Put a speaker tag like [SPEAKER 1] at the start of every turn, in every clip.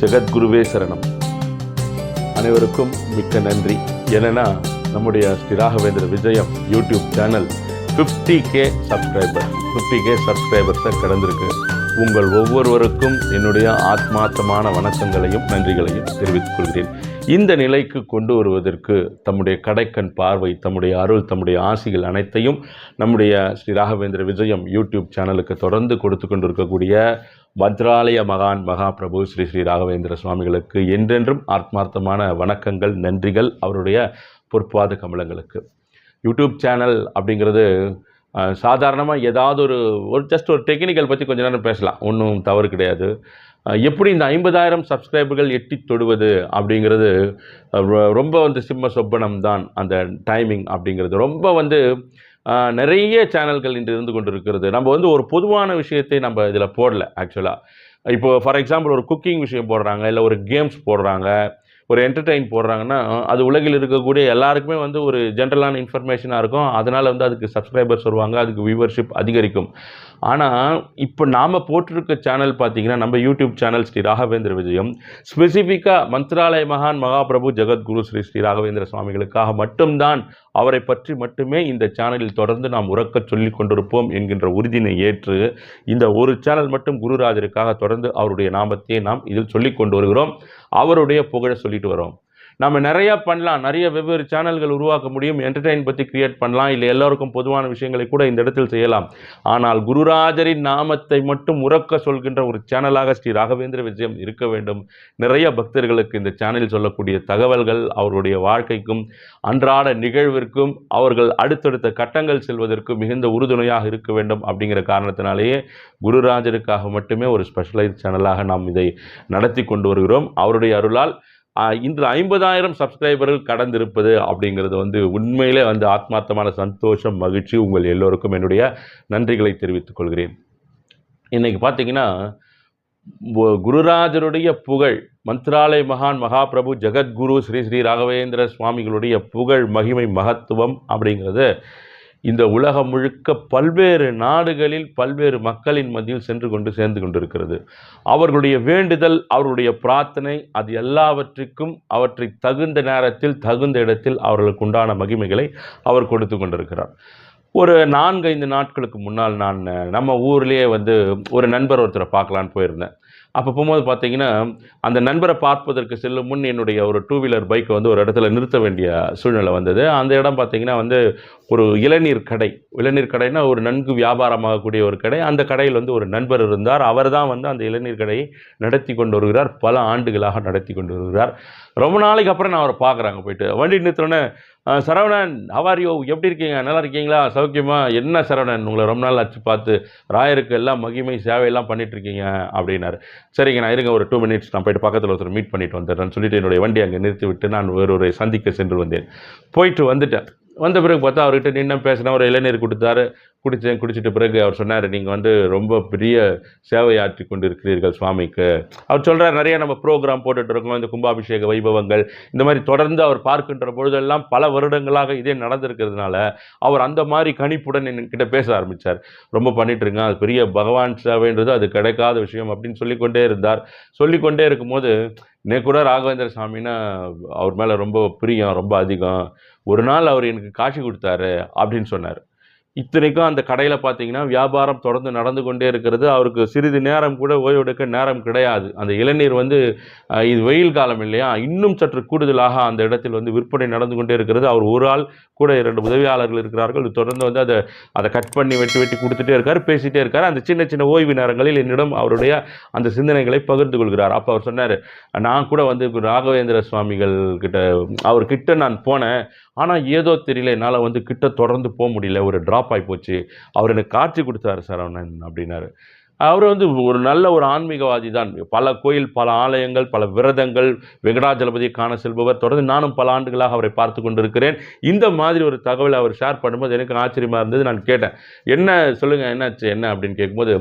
[SPEAKER 1] ஜெகத்குருவே சரணம். அனைவருக்கும் மிக்க நன்றி. என்னென்னா நம்முடைய Sri Raghavendra Vijayam YouTube channel 50k K subscriber fifty K சப்ஸ்கிரைபர்ஸை கடந்திருக்கு. உங்கள் ஒவ்வொருவருக்கும் என்னுடைய ஆத்மார்த்தமான வணக்கங்களையும் நன்றிகளையும் தெரிவித்துக் கொள்கிறேன். இந்த நிலைக்கு கொண்டு வருவதற்கு தம்முடைய கடைக்கண் பார்வை தம்முடைய அருள் தம்முடைய ஆசிகள் அனைத்தையும் நம்முடைய ஸ்ரீ ராகவேந்திர விஜயம் யூடியூப் சேனலுக்கு தொடர்ந்து கொடுத்து கொண்டிருக்கக்கூடிய வஜ்ராலய மகான் மகாபிரபு ஸ்ரீ ஸ்ரீ ராகவேந்திர சுவாமிகளுக்கு என்றென்றும் ஆத்மார்த்தமான வணக்கங்கள் நன்றிகள் அவருடைய பொற்பாத கமலங்களுக்கு. யூடியூப் சேனல் அப்படிங்கிறது சாதாரணமாக ஏதாவது ஒரு ஒரு ஜஸ்ட் ஒரு டெக்னிக்கல் பற்றி கொஞ்ச நேரம் பேசலாம். ஒன்றும் தவறு கிடையாது. எப்படி இந்த ஐம்பதாயிரம் சப்ஸ்கிரைபர்கள் எட்டி தொடுவது அப்படிங்கிறது ரொம்ப வந்து சிம்ம சொப்பனம் தான் அந்த டைமிங் அப்படிங்கிறது. ரொம்ப வந்து நிறைய சேனல்கள் இன்று இருந்து கொண்டு இருக்கிறது நம்ம வந்து ஒரு பொதுவான விஷயத்தை நம்ம இதில் போடல ஆக்சுவலாக இப்போ ஃபார் எக்ஸாம்பிள் ஒரு குக்கிங் விஷயம் போடுறாங்க இல்லை ஒரு கேம்ஸ் போடுறாங்க ஒரு என்டர்டெயின் போடுறாங்கன்னா அது உலகில் இருக்கக்கூடிய எல்லாருக்குமே வந்து ஒரு ஜென்ரலான இன்ஃபர்மேஷனாக இருக்கும். அதனால் வந்து அதுக்கு சப்ஸ்கிரைபர்ஸ் வருவாங்க அதுக்கு வியூவர்ஷிப் அதிகரிக்கும். ஆனால் இப்போ நாம் போட்டிருக்க சேனல் பார்த்தீங்கன்னா நம்ம யூடியூப் சேனல் ஸ்ரீ ராகவேந்திர விஜயம். ஸ்பெசிஃபிக்காக மந்த்ராலய மகான் மகாபிரபு ஜெகத்குரு ஸ்ரீ ஸ்ரீ ராகவேந்திர சுவாமிகளுக்காக மட்டும்தான் அவரை பற்றி மட்டுமே இந்த சேனலில் தொடர்ந்து நாம் உறக்க சொல்லி கொண்டிருப்போம் என்கின்ற உறுதியினை ஏற்று இந்த ஒரு சேனல் மட்டும் குருராஜருக்காக தொடர்ந்து அவருடைய நாமத்தையே நாம் இதில் சொல்லிக் கொண்டு வருகிறோம். அவருடைய புகழ சொல்லிட்டு வரோம் நம்ம நிறையா பண்ணலாம். நிறைய வெவ்வேறு சேனல்கள் உருவாக்க முடியும். என்டர்டெயின் பற்றி கிரியேட் பண்ணலாம். இல்லை எல்லோருக்கும் பொதுவான விஷயங்களை கூட இந்த இடத்தில் செய்யலாம். ஆனால் குருராஜரின் நாமத்தை மட்டும் உறக்க சொல்கின்ற ஒரு சேனலாக ஸ்ரீ ராகவேந்திர விஜயம் இருக்க வேண்டும். நிறைய பக்தர்களுக்கு இந்த சேனலில் சொல்லக்கூடிய தகவல்கள் அவருடைய வாழ்க்கைக்கும் அன்றாட நிகழ்விற்கும் அவர்கள் அடுத்தடுத்த கட்டங்கள் செல்வதற்கு மிகுந்த உறுதுணையாக இருக்க வேண்டும் அப்படிங்கிற காரணத்தினாலேயே குருராஜருக்காக மட்டுமே ஒரு ஸ்பெஷலைஸ் சேனலாக நாம் இதை நடத்தி கொண்டு வருகிறோம். அவருடைய அருளால் இன்று ஐம்பதாயிரம் சப்ஸ்கிரைபர்கள் கடந்திருப்பது அப்படிங்கிறது வந்து உண்மையிலே வந்து ஆத்மார்த்தமான சந்தோஷம் மகிழ்ச்சி உங்கள் எல்லோருக்கும் என்னுடைய நன்றிகளை தெரிவித்துக் கொள்கிறேன். இன்றைக்கி பார்த்தீங்கன்னா குருராஜருடைய புகழ் மந்த்ராலய மகான் மகாபிரபு ஜெகத்குரு ஸ்ரீ ஸ்ரீ ராகவேந்திர சுவாமிகளுடைய புகழ் மகிமை மகத்துவம் அப்படிங்கிறது இந்த உலகம் முழுக்க பல்வேறு நாடுகளில் பல்வேறு மக்களின் மத்தியில் சென்று கொண்டு சேர்ந்து கொண்டிருக்கிறது. அவர்களுடைய வேண்டுதல் அவர்களுடைய பிரார்த்தனை அது எல்லாவற்றிற்கும் அவற்றை தகுந்த நேரத்தில் தகுந்த இடத்தில் அவர்களுக்கு உண்டான மகிமைகளை அவர் கொடுத்து கொண்டிருக்கிறார். ஒரு நான்கைந்து நாட்களுக்கு முன்னால் நான் நம்ம ஊர்லேயே வந்து ஒரு நண்பர் ஒருத்தரை பார்க்கலான்னு போயிருந்தேன். அப்போ போகும்போது பார்த்தீங்கன்னா அந்த நண்பரை பார்ப்பதற்கு செல்லும் முன் என்னுடைய ஒரு டூ வீலர் பைக்கை வந்து ஒரு இடத்துல நிறுத்த வேண்டிய சூழ்நிலை வந்தது. அந்த இடம் பார்த்திங்கன்னா வந்து ஒரு இளநீர் கடை. இளநீர் கடைனா ஒரு நன்கு வியாபாரமாகக்கூடிய ஒரு கடை. அந்த கடையில் வந்து ஒரு நண்பர் இருந்தார். அவர் தான் வந்து அந்த இளநீர் கடையை நடத்தி கொண்டு வருகிறார். பல ஆண்டுகளாக நடத்தி கொண்டு வருகிறார். ரொம்ப நாளைக்கு அப்புறம் நான் அவரை பார்க்குறாங்க போயிட்டு. வண்டி நிறுத்தினோடனே சரவணன் ஹவாரியோ எப்படி இருக்கீங்க? நல்லா இருக்கீங்களா? சௌக்கியமா? என்ன சரவணன் உங்களை ரொம்ப நாள் ஆச்சு பார்த்து ராயருக்கு எல்லாம் மகிமை சேவையெல்லாம் பண்ணிகிட்ருக்கீங்க அப்படின்னாரு. சரிங்க நான் இருங்க ஒரு டூ மினிட்ஸ் நான் போயிட்டு பக்கத்தில் ஒருத்தர் மீட் பண்ணிட்டு வந்துடுறேன்னு சொல்லிட்டு என்னுடைய வண்டி அங்கே நிறுத்தி விட்டு நான் வேறொரு சந்திக்க சென்று வந்தேன். போயிட்டு வந்துட்டேன். வந்த பிறகு பார்த்தா அவர்கிட்ட நின்று பேசினா ஒரு இளநீர் கொடுத்தாரு. குடித்தேன் குடிச்சிட்ட பிறகு அவர் சொன்னார் நீங்கள் வந்து ரொம்ப பெரிய சேவையாற்றி கொண்டு இருக்கிறீர்கள் சுவாமிக்கு. அவர் சொல்கிறார் நிறைய நம்ம ப்ரோக்ராம் போட்டுட்டு இருக்கோம். இந்த கும்பாபிஷேக வைபவங்கள் இந்த மாதிரி தொடர்ந்து அவர் பார்க்கின்ற பொழுதெல்லாம் பல வருடங்களாக இதே நடந்திருக்கிறதுனால அவர் அந்த மாதிரி கணிப்புடன் என்கிட்ட பேச ஆரம்பித்தார் ரொம்ப பண்ணிட்டு அது பெரிய பகவான் சேவைன்றது அது கிடைக்காத விஷயம் அப்படின்னு சொல்லிக்கொண்டே இருந்தார். சொல்லிக்கொண்டே இருக்கும்போது இன்னைக்கு கூட ராகவேந்திர சாமின்னா அவர் மேலே ரொம்ப பிரியம் ரொம்ப அதிகம். ஒரு நாள் அவர் எனக்கு காட்சி கொடுத்தாரு அப்படின்னு சொன்னார். இத்தனைக்கும் அந்த கடையில் பார்த்தீங்கன்னா வியாபாரம் தொடர்ந்து நடந்து கொண்டே இருக்கிறது. அவருக்கு சிறிது நேரம் கூட ஓய்வெடுக்க நேரம் கிடையாது. அந்த இளநீர் வந்து இது வெயில் காலம் இல்லையா? இன்னும் சற்று கூடுதலாக அந்த இடத்தில் வந்து விற்பனை நடந்து கொண்டே இருக்கிறது. அவர் ஒரு ஆள் கூட இரண்டு உதவியாளர்கள் இருக்கிறார்கள். தொடர்ந்து வந்து அதை அதை கட் பண்ணி வெட்டி வெட்டி கொடுத்துட்டே இருக்கார் பேசிகிட்டே இருக்கார். அந்த சின்ன சின்ன ஓய்வு நேரங்களில் என்னிடம் அவருடைய அந்த சிந்தனைகளை பகிர்ந்து கொள்கிறார். அப்போ அவர் சொன்னார் நான் கூட வந்து ராகவேந்திர சுவாமிகள் கிட்ட அவர் கிட்ட நான் போனேன். ஆனால் ஏதோ தெரியல என்னால் வந்து கிட்ட தொடர்ந்து போக முடியல. ஒரு ட்ராப் ஆகி போச்சு. அவர் எனக்கு காட்சி கொடுத்தாரு சார் அவன் அப்படின்னாரு. அவர் வந்து ஒரு நல்ல ஒரு ஆன்மீகவாதி தான் பல கோயில் பல ஆலயங்கள் பல விரதங்கள் வெங்கடாஜலபதியை காண செல்பவர். தொடர்ந்து நானும் பல ஆண்டுகளாக அவரை பார்த்து கொண்டிருக்கிறேன். இந்த மாதிரி ஒரு தகவலை அவர் ஷேர் பண்ணும்போது எனக்கு ஆச்சரியமாக இருந்தது. நான் கேட்டேன் என்ன சொல்லுங்கள் என்னாச்சு என்ன? அப்படின்னு கேட்கும்போது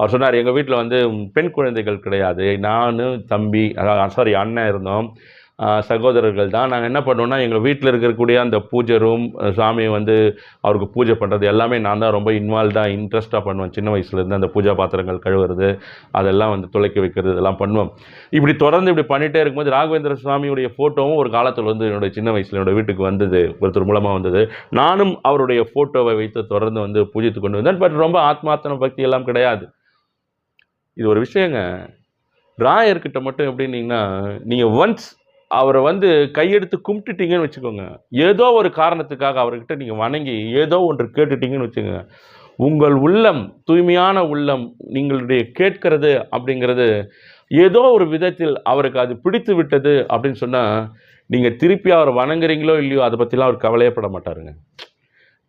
[SPEAKER 1] அவர் சொன்னார் எங்கள் வீட்டில் வந்து பெண் குழந்தைகள் கிடையாது. நான் தம்பி சாரி அண்ணன் இருந்தோம். சகோதரர்கள் தான். நாங்கள் என்ன பண்ணோம்னா எங்கள் வீட்டில் இருக்கக்கூடிய அந்த பூஜை ரூம் சாமியை வந்து அவருக்கு பூஜை பண்ணுறது எல்லாமே நான் தான் ரொம்ப இன்வால்வ்டாக இன்ட்ரெஸ்ட்டாக பண்ணுவேன். சின்ன வயசுலேருந்து அந்த பூஜா பாத்திரங்கள் கழுவுறது அதெல்லாம் வந்து துளைக்க வைக்கிறது இதெல்லாம் பண்ணுவோம். இப்படி தொடர்ந்து இப்படி பண்ணிகிட்டே இருக்கும்போது ராகவேந்திர சுவாமியுடைய ஃபோட்டோவும் ஒரு காலத்தில் வந்து என்னுடைய சின்ன வயசில் என்னோட வீட்டுக்கு வந்தது ஒருத்தர் மூலமாக வந்தது. நானும் அவருடைய ஃபோட்டோவை வைத்து தொடர்ந்து வந்து பூஜித்து கொண்டு வந்தேன். பட் ரொம்ப ஆத்மார்த்தன பக்தி எல்லாம் கிடையாது. இது ஒரு விஷயங்க. ராயர்கிட்ட மட்டும் எப்படின்னீங்கன்னா நீங்கள் ஒன்ஸ் அவரை வந்து கையெடுத்து கும்பிட்டுட்டீங்கன்னு வச்சுக்கோங்க. ஏதோ ஒரு காரணத்துக்காக அவர்கிட்ட நீங்கள் வணங்கி ஏதோ ஒன்று கேட்டுட்டீங்கன்னு வச்சுக்கோங்க. உங்கள் உள்ளம் தூய்மையான உள்ளம் நீங்களுடைய கேட்கிறது அப்படிங்கிறது ஏதோ ஒரு விதத்தில் அவருக்கு அது பிடித்து விட்டது அப்படின்னு சொன்னால் நீங்கள் திருப்பி அவரை வணங்குறீங்களோ இல்லையோ அதை பற்றிலாம் அவர் கவலையப்பட மாட்டாருங்க.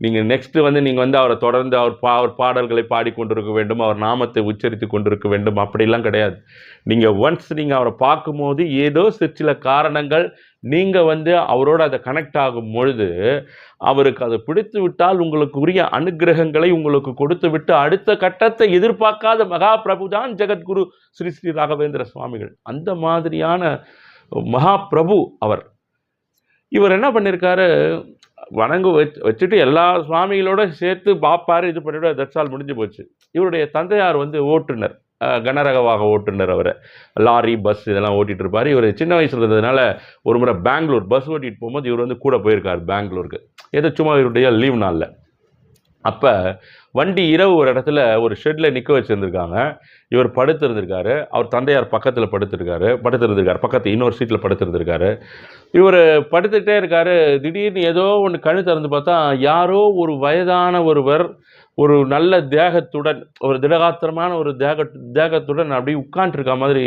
[SPEAKER 1] நீங்கள் நெக்ஸ்ட்டு வந்து நீங்கள் வந்து அவரை தொடர்ந்து அவர் பா அவர் பாடல்களை பாடிக்கொண்டிருக்க வேண்டும் அவர் நாமத்தை உச்சரித்து கொண்டிருக்க வேண்டும். அப்படிலாம் கிடையாது. நீங்கள் ஒன்ஸ் நீங்கள் அவரை பார்க்கும்போது ஏதோ சிற்சில காரணங்கள் நீங்கள் வந்து அவரோட அதை கனெக்ட் ஆகும் பொழுது அவருக்கு அதை பிடித்து விட்டால் உங்களுக்கு உரிய அனுக்கிரகங்களை உங்களுக்கு கொடுத்து விட்டு அடுத்த கட்டத்தை எதிர்பார்க்காத மகா பிரபு தான் ஜெகத்குரு ஸ்ரீ ஸ்ரீ ராகவேந்திர சுவாமிகள். அந்த மாதிரியான மகா பிரபு அவர். இவர் என்ன பண்ணியிருக்காரு வணங்கு வச்சு வச்சுட்டு எல்லா சுவாமிகளோட சேர்த்து பாப்பாரு இது பண்ணிவிட தட்சால் முடிஞ்சு போச்சு. இவருடைய தந்தையார் வந்து ஓட்டுநர். கனரக வாக ஓட்டுநர் அவர். லாரி பஸ் இதெல்லாம் ஓட்டிகிட்டு இருப்பார். இவர் சின்ன வயசில் இருந்ததுனால ஒரு முறை பெங்களூர் பஸ் ஓட்டிகிட்டு போகும்போது இவர் வந்து கூட போயிருக்கார் பெங்களூருக்கு. ஏதோ சும்மா இவருடைய லீவ் நாளில். அப்போ வண்டி இரவு ஒரு இடத்துல ஒரு ஷெட்டில் நிற்க வச்சுருந்துருக்காங்க. இவர் படுத்திருந்திருக்காரு. அவர் தந்தையார் பக்கத்தில் படுத்திருக்காரு. படுத்திருந்திருக்காரு. பக்கத்து இன்னொரு சீட்டில் படுத்திருந்திருக்காரு. இவர் படுத்துக்கிட்டே இருக்காரு. திடீர்னு ஏதோ ஒன்று கழு திறந்து பார்த்தா யாரோ ஒரு வயதான ஒருவர் ஒரு நல்ல தேகத்துடன் ஒரு திடகாத்திரமான ஒரு தேக தேகத்துடன் அப்படியே உட்காண்ட்ருக்க மாதிரி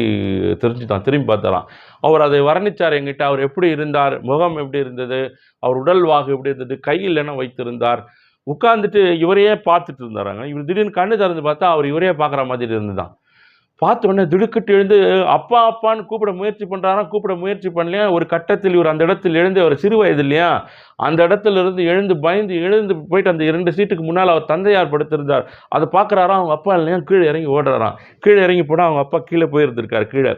[SPEAKER 1] தெரிஞ்சுட்டான் திரும்பி பார்த்தலாம் அவர் அதை வர்ணிச்சார் என்கிட்ட. அவர் எப்படி இருந்தார்? முகம் எப்படி இருந்தது? அவர் உடல் வாகு எப்படி இருந்தது? கையில் என்ன வைத்திருந்தார்? உட்காந்துட்டு இவரையே பார்த்துட்டு இருந்தாராங்க. இவர் திடீர்னு கண்ணு திறந்து பார்த்தா அவர் இவரையே பார்க்குற மாதிரி இருந்துதான். பார்த்த உடனே திடுக்கிட்டு எழுந்து அப்பா அப்பான்னு கூப்பிட முயற்சி பண்ணுறாரா கூப்பிட முயற்சி பண்ணலையா? ஒரு கட்டத்தில் இவர் அந்த இடத்தில் எழுந்து அவர் சிறு வயது இல்லையா? அந்த இடத்துல இருந்து எழுந்து பயந்து எழுந்து போயிட்டு அந்த இரண்டு சீட்டுக்கு முன்னால் அவர் தந்தையார் படுத்திருந்தார். அதை பார்க்குறாராம் அவங்க அப்பா இல்லையா? கீழே இறங்கி ஓடுறாராம். கீழே இறங்கி போனால் அவங்க அப்பா கீழே போயிருந்திருக்கார் கீழே.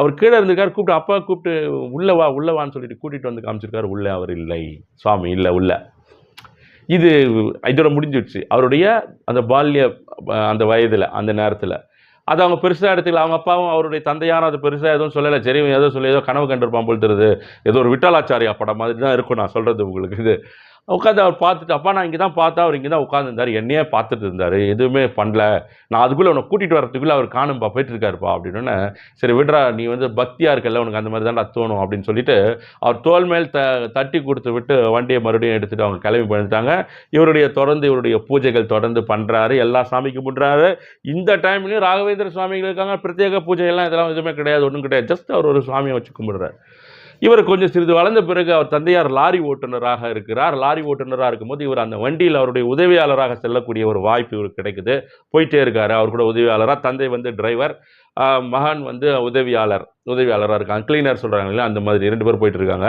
[SPEAKER 1] அவர் கீழே இருந்திருக்கார் கூப்பிட்டு அப்பா கூப்பிட்டு உள்ளே வா உள்ளே வான்னு சொல்லிட்டு கூட்டிகிட்டு வந்து காமிச்சிருக்காரு உள்ளே அவர் இல்லை சுவாமி இல்லை உள்ளே. இது இதோட முடிஞ்சிடுச்சு. அவருடைய அந்த பால்ய அந்த வயதில் அந்த நேரத்தில். அது அவங்க பெருசாக எடுத்துக்கல. அவங்க அப்பாவும் அவருடைய தந்தையாரும் அது பெருசாக எதுவும் சொல்லலை. சரி ஏதோ சொல்லி ஏதோ கனவு கண்டிருப்பான் போல் தருது ஏதோ ஒரு விட்டாலாச்சாரியா படம் மாதிரி தான் இருக்கும் நான் சொல்கிறது உங்களுக்கு இது. உட்காந்து அவர் பார்த்துட்டு அப்பா நான் இங்கே தான் பார்த்தா அவர் இங்கே தான் உட்காந்துருந்தார் என்னையே பார்த்துட்டு இருந்தார். எதுவுமே பண்ணல. நான் அதுக்குள்ளே உன்னை கூட்டிகிட்டு வரத்துக்குள்ளே அவர் காணும்பா போயிட்டு இருக்காருப்பா அப்படின்னு சரி விடுறா நீ வந்து பக்தியாக இருக்கல உனக்கு அந்த மாதிரி தான் தோணும் அப்படின்னு சொல்லிட்டு அவர் தோல் மேல் த தட்டி கொடுத்து விட்டு வண்டியை மறுபடியும் எடுத்துகிட்டு அவங்க கிளம்பி பண்ணிட்டாங்க இவருடைய தொடர்ந்து இவருடைய பூஜைகள் தொடர்ந்து பண்ணுறாரு எல்லா சாமிக்கு பண்ணுறாரு இந்த டைம்லையும் ராகவேந்திர சுவாமிகள் இருக்காங்க. பிரத்யேக பூஜைகள்லாம் இதெல்லாம் எதுவுமே கிடையாது. ஒன்றும் கிடையாது. ஜஸ்ட் அவர் ஒரு சுவாமியை வச்சு கும்பிடுறாரு. இவர் கொஞ்சம் சிறிது வளர்ந்த பிறகு அவர் தந்தையார் லாரி ஓட்டுநராக இருக்கிறார். லாரி ஓட்டுநராக இருக்கும்போது இவர் அந்த வண்டியில் அவருடைய உதவியாளராக செல்லக்கூடிய ஒரு வாய்ப்பு இவருக்கு கிடைக்குது. போயிட்டே இருக்கார். அவர் கூட உதவியாளராக தந்தை வந்து டிரைவர் மகன் வந்து உதவியாளர் உதவியாளராக இருக்காங்க. கிளீனர் சொல்கிறாங்க இல்லையா? அந்த மாதிரி ரெண்டு பேர் போயிட்டு இருக்காங்க.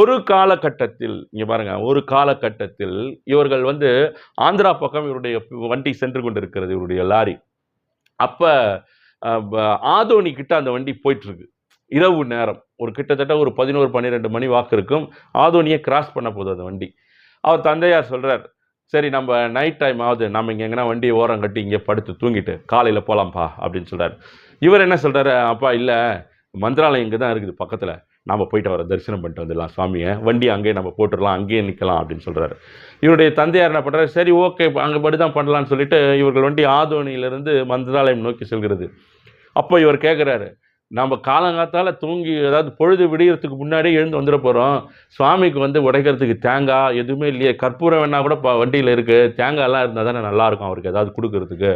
[SPEAKER 1] ஒரு காலகட்டத்தில் இங்கே பாருங்கள் ஒரு காலகட்டத்தில் இவர்கள் வந்து ஆந்திரா பக்கம் இவருடைய வண்டி சென்று கொண்டு இருக்கிறது இவருடைய லாரி. அப்போ ஆதோனி கிட்ட அந்த வண்டி போயிட்டுருக்கு இரவு நேரம். ஒரு கிட்டத்தட்ட ஒரு பதினோரு பன்னிரெண்டு மணி வாக்கு இருக்கும். ஆதோனியை கிராஸ் பண்ண போகுது அந்த வண்டி. அவர் தந்தையார் சொல்கிறார் சரி நம்ம நைட் டைம் ஆகுது. நம்ம இங்கே எங்கன்னா வண்டியை ஓரம் கட்டி இங்கே படுத்து தூங்கிட்டு காலையில் போகலாம்ப்பா அப்படின்னு சொல்கிறார் இவர் என்ன சொல்கிறாரு அப்பா இல்லை. மந்திராலயம் இங்கே தான் இருக்குது பக்கத்தில். நாம் போயிட்டு அவரை தரிசனம் பண்ணிட்டு வந்துடலாம் சாமியை வண்டி அங்கேயே நம்ம போட்டுடலாம் அங்கேயே நிற்கலாம் அப்படின்னு சொல்கிறாரு இவருடைய தந்தையார் என்ன பண்ணுறாரு சரி ஓகே அங்கே படி தான் பண்ணலான்னு சொல்லிட்டு இவர்கள் வண்டி ஆதோனியிலிருந்து மந்திராலயம் நோக்கி செல்கிறது. அப்போ இவர் கேட்குறாரு நம்ம காலங்காத்தால் தூங்கி அதாவது பொழுது விடியறதுக்கு முன்னாடியே எழுந்து வந்துட போகிறோம் சுவாமிக்கு வந்து உடைக்கிறதுக்கு தேங்காய் எதுவுமே இல்லையே. கற்பூரம் வேணால் கூட இப்போ வண்டியில் இருக்குது தேங்காயெல்லாம் இருந்தால் தானே நல்லாயிருக்கும் அவருக்கு ஏதாவது கொடுக்கறதுக்கு.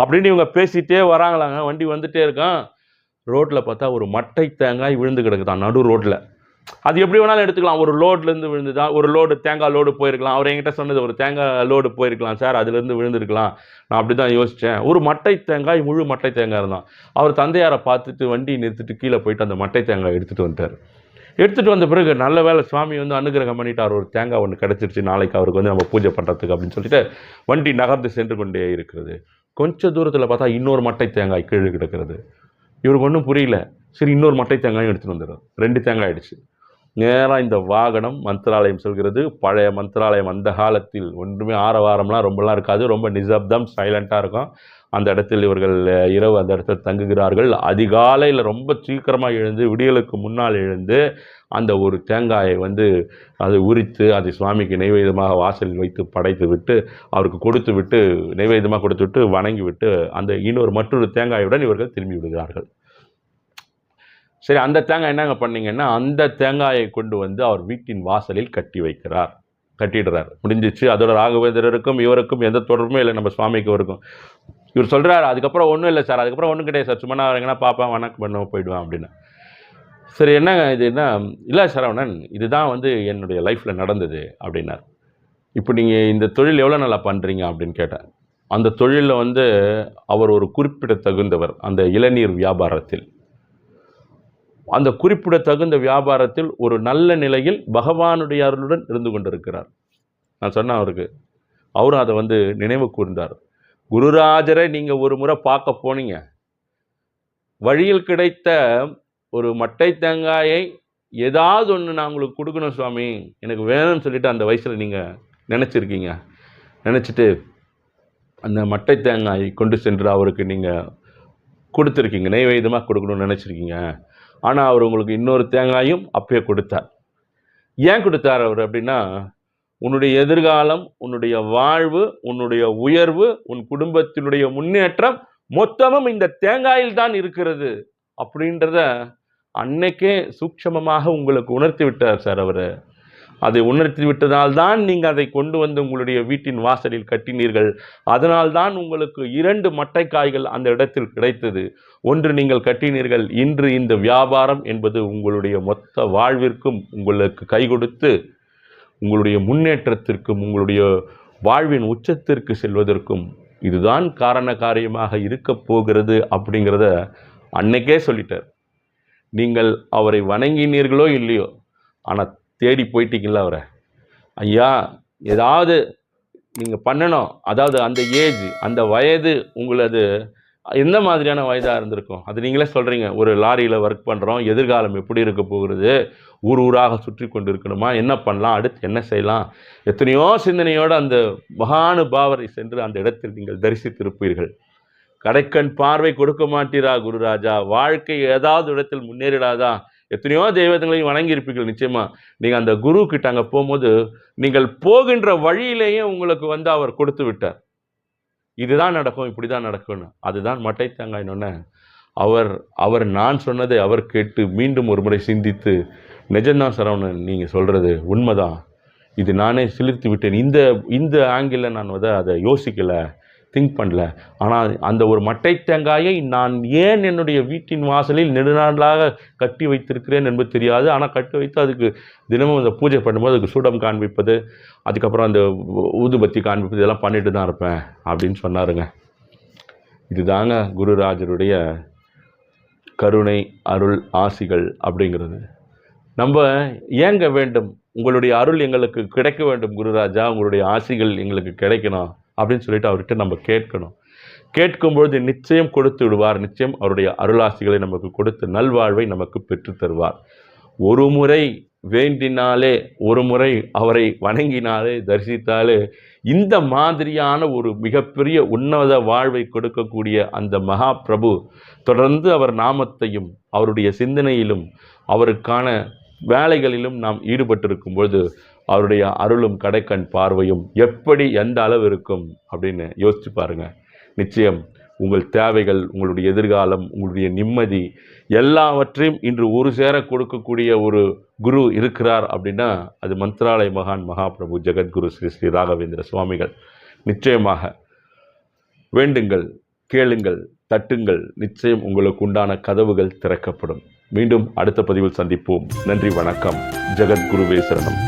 [SPEAKER 1] அப்படின்னு இவங்க பேசிகிட்டே வராங்களாங்க. வண்டி வந்துகிட்டே இருக்கான் ரோட்டில் பார்த்தா ஒரு மட்டை தேங்காய் விழுந்து கிடக்குதான். நடு ரோட்டில் அது எப்படி வேணாலும் எடுத்துக்கலாம். ஒரு லோட்லேருந்து விழுந்துதா ஒரு லோடு தேங்காய் லோடு போயிருக்கலாம். அவர் என்கிட்ட சொன்னது ஒரு தேங்காய் லோடு போயிருக்கலாம் சார் அதுலேருந்து விழுந்திருக்கலாம். நான் அப்படி தான் யோசித்தேன் ஒரு மட்டை தேங்காய் முழு மட்டை தேங்காய் இருந்தான். அவர் தந்தையாரை பார்த்துட்டு வண்டி நிறுத்திட்டு கீழே போயிட்டு அந்த மட்டை தேங்காய் எடுத்துகிட்டு வந்துட்டார். எடுத்துகிட்டு வந்த பிறகு நல்ல வேளை சுவாமி வந்து அனுகிரகம் பண்ணிட்டார். ஒரு தேங்காய் ஒன்று கிடச்சிருச்சு. நாளைக்கு அவருக்கு வந்து நம்ம பூஜை பண்ணுறதுக்கு அப்படின்னு சொல்லிட்டு வண்டி நகர்ந்து சென்று கொண்டே இருக்கிறது. கொஞ்ச தூரத்தில் பார்த்தா இன்னொரு மட்டை தேங்காய் கீழே கிடக்கிறது. இவருக்கு ஒன்றும் புரியல. சரி இன்னொரு மட்டை தேங்காயும் எடுத்துகிட்டு வந்துடுறார் ரெண்டு தேங்காய் ஆயிடுச்சு. நேராக இந்த வாகனம் மந்திராலயம் செல்கிறது. பழைய மந்திராலயம் அந்த காலத்தில் ஒன்றுமே ஆரவாரம்லாம் ரொம்பலாம் இருக்காது. ரொம்ப நிசப்தம் சைலண்ட்டாக இருக்கும். அந்த இடத்தில் இவர்கள் இரவு அந்த இடத்துல தங்குகிறார்கள். அதிகாலையில் ரொம்ப சீக்கிரமாக எழுந்து விடியலுக்கு முன்னால் எழுந்து அந்த ஒரு தேங்காயை வந்து அதை உரித்து அதை சுவாமிக்கு நைவேதமாக வாசலில் வைத்து படைத்து விட்டு அவருக்கு கொடுத்து விட்டு நைவேதமாக கொடுத்து விட்டு வணங்கி விட்டு அந்த இன்னொரு மற்றொரு தேங்காயுடன் இவர்கள் திரும்பி விடுகிறார்கள். சரி அந்த தேங்காய் என்னங்க பண்ணீங்கன்னா அந்த தேங்காயை கொண்டு வந்து அவர் வீட்டின் வாசலில் கட்டி வைக்கிறார். கட்டிடுறார். முடிஞ்சிச்சு. அதோட ராகவேந்திரருக்கும் இவருக்கும் எந்த தொடர்புமே இல்லை. நம்ம சுவாமிக்கு இருக்கும் இவர் சொல்கிறார் அதுக்கப்புறம் ஒன்றும் இல்லை சார். அதுக்கப்புறம் ஒன்றும் கிடையாது சார். சும்மா நான் எங்கன்னா பார்ப்பேன். வணக்கம் பண்ண போயிடுவேன் அப்படின்னு. சரி என்னங்க இது? என்ன? இல்லை சரவணன் இதுதான் வந்து என்னுடைய லைஃப்பில் நடந்தது அப்படின்னார். இப்போ நீங்கள் இந்த தொழில் எவ்வளோ நல்லா பண்ணுறீங்க அப்படின்னு கேட்டேன் அந்த தொழிலில் வந்து அவர் ஒரு குறிப்பிடத்தகுந்தவர். அந்த இளநீர் வியாபாரத்தில். அந்த குறிப்பிடத்தகுந்த வியாபாரத்தில் ஒரு நல்ல நிலையில் பகவானுடைய அருளுடன் இருந்து கொண்டிருக்கிறார். நான் சொன்னேன் அவருக்கு அவரும் அதை வந்து நினைவு கூர்ந்தார். குருராஜரை நீங்கள் ஒரு முறை பார்க்க போனீங்க. வழியில் கிடைத்த ஒரு மட்டை தேங்காயை ஏதாவது ஒன்று நான் உங்களுக்கு கொடுக்கணும் சுவாமி. எனக்கு வேணும்னு சொல்லிட்டு அந்த வயசில் நீங்கள் நினச்சிருக்கீங்க. நினச்சிட்டு அந்த மட்டை தேங்காயை கொண்டு சென்று அவருக்கு நீங்கள் கொடுத்துருக்கீங்க. நெய்வேதமாக கொடுக்கணும்னு நினச்சிருக்கீங்க. ஆனால் அவர் உங்களுக்கு இன்னொரு தேங்காயும் அப்பயே கொடுத்தார். ஏன் கொடுத்தார் அவர் அப்படின்னா உன்னுடைய எதிர்காலம் உன்னுடைய வாழ்வு உன்னுடைய உயர்வு உன் குடும்பத்தினுடைய முன்னேற்றம் மொத்தமும் இந்த தேங்காயில் தான் இருக்கிறது அப்படின்றத அன்னைக்கே சூக்ஷமமாக உங்களுக்கு உணர்த்தி விட்டார் சார் அவர். அதை உணர்த்தி விட்டதால்தான் நீங்கள் அதை கொண்டு வந்து உங்களுடைய வீட்டின் வாசலில் கட்டினீர்கள். அதனால்தான் உங்களுக்கு இரண்டு மட்டைக்காய்கள் அந்த இடத்தில் கிடைத்தது. ஒன்று நீங்கள் கட்டினீர்கள் இன்று இந்த வியாபாரம் என்பது உங்களுடைய மொத்த வாழ்விற்கும் உங்களுக்கு கை கொடுத்து உங்களுடைய முன்னேற்றத்திற்கும் உங்களுடைய வாழ்வின் உச்சத்திற்கு செல்வதற்கும் இதுதான் காரண காரியமாக இருக்கப் போகிறது அப்படிங்கிறத அன்னைக்கே சொல்லிட்டார். நீங்கள் அவரை வணங்கினீர்களோ இல்லையோ ஆனால் தேடி போயிட்டீங்களா அவரை? ஐயா ஏதாவது நீங்கள் பண்ணணும். அதாவது அந்த ஏஜ் அந்த வயது உங்களது எந்த மாதிரியான வயதாக இருந்திருக்கும்? அது நீங்களே சொல்கிறீங்க ஒரு லாரியில் ஒர்க் பண்ணுறோம் எதிர்காலம் எப்படி இருக்க போகிறது ஊர் ஊராக சுற்றி கொண்டு இருக்கணுமா என்ன பண்ணலாம்? அடுத்து என்ன செய்யலாம்? எத்தனையோ சிந்தனையோடு அந்த மகானுபாவரை சென்று அந்த இடத்தில் நீங்கள் தரிசித்திருப்பீர்கள். கடைக்கண் பார்வை கொடுக்க மாட்டீரா குருராஜா? வாழ்க்கை ஏதாவது இடத்தில் முன்னேறிடாதா? எத்தனையோ தெய்வங்களையும் வணங்கியிருப்பீர்கள் நிச்சயமா. நீங்கள் அந்த குரு கிட்ட அங்கே போகும்போது நீங்கள் போகின்ற வழியிலேயே உங்களுக்கு வந்து அவர் கொடுத்து விட்டார். இதுதான் நடக்கும் இப்படி தான் நடக்கும்னு. அதுதான் மட்டை தேங்காய்னொன்னே அவர் அவர் நான் சொன்னதை அவர் கேட்டு மீண்டும் ஒரு முறை சிந்தித்து நிஜம்தான் சரவணன் நீங்கள் சொல்கிறது உண்மைதான். இது நானே சிலிர்த்து விட்டேன். இந்த இந்த ஆங்கிளில் நான் வந்து அதை யோசிக்கலை. திங்க் பண்ணல. ஆனால் அந்த ஒரு மட்டை தேங்காயை நான் ஏன் என்னுடைய வீட்டின் வாசலில் நெடுநாளாக கட்டி வைத்திருக்கிறேன் என்பது தெரியாது. ஆனால் கட்டி வைத்து அதுக்கு தினமும் அந்த பூஜை பண்ணும்போது அதுக்கு சூடம் காண்பிப்பது அதுக்கப்புறம் அந்த ஊதுபத்தி காண்பிப்பது இதெல்லாம் பண்ணிட்டு தான் இருப்பேன் அப்படின்னு சொன்னாருங்க. இதுதாங்க குருராஜருடைய கருணை அருள் ஆசிகள் அப்படிங்கிறது. நம்ம ஏங்க வேண்டும்? உங்களுடைய அருள் எங்களுக்கு கிடைக்க வேண்டும் குருராஜா. உங்களுடைய ஆசிகள் எங்களுக்கு கிடைக்கணும். அப்படின்னு சொல்லிட்டு அவர்கிட்ட நம்ம கேட்கணும். கேட்கும்பொழுது நிச்சயம் கொடுத்து விடுவார். நிச்சயம் அவருடைய அருளாசிகளை நமக்கு கொடுத்து நல்வாழ்வை நமக்கு பெற்று தருவார். ஒரு முறை வேண்டினாலே ஒரு முறை அவரை வணங்கினாலே தரிசித்தாலே இந்த மாதிரியான ஒரு மிகப்பெரிய உன்னத வாழ்வை கொடுக்கக்கூடிய அந்த மகா பிரபு தொடர்ந்து அவர் நாமத்தையும் அவருடைய சிந்தனையிலும் அவருக்கான வேலைகளிலும் நாம் ஈடுபட்டிருக்கும் பொழுது அவருடைய அருளும் கடைக்கண் பார்வையும் எப்படி எந்த அளவு இருக்கும் அப்படின்னு யோசித்து பாருங்க. நிச்சயம் உங்கள் தேவைகள் உங்களுடைய எதிர்காலம் உங்களுடைய நிம்மதி எல்லாவற்றையும் இன்று ஒரு சேர கொடுக்கக்கூடிய ஒரு குரு இருக்கிறார் அப்படின்னா அது மந்த்ராலய மகான் மகாபிரபு ஜெகத்குரு ஸ்ரீ ஸ்ரீ ராகவேந்திர சுவாமிகள். நிச்சயமாக வேண்டுங்கள் கேளுங்கள் தட்டுங்கள். நிச்சயம் உங்களுக்கு உண்டான கதவுகள் திறக்கப்படும். மீண்டும் அடுத்த பதிவில் சந்திப்போம். நன்றி வணக்கம். ஜெகத்குருவே சரணம்.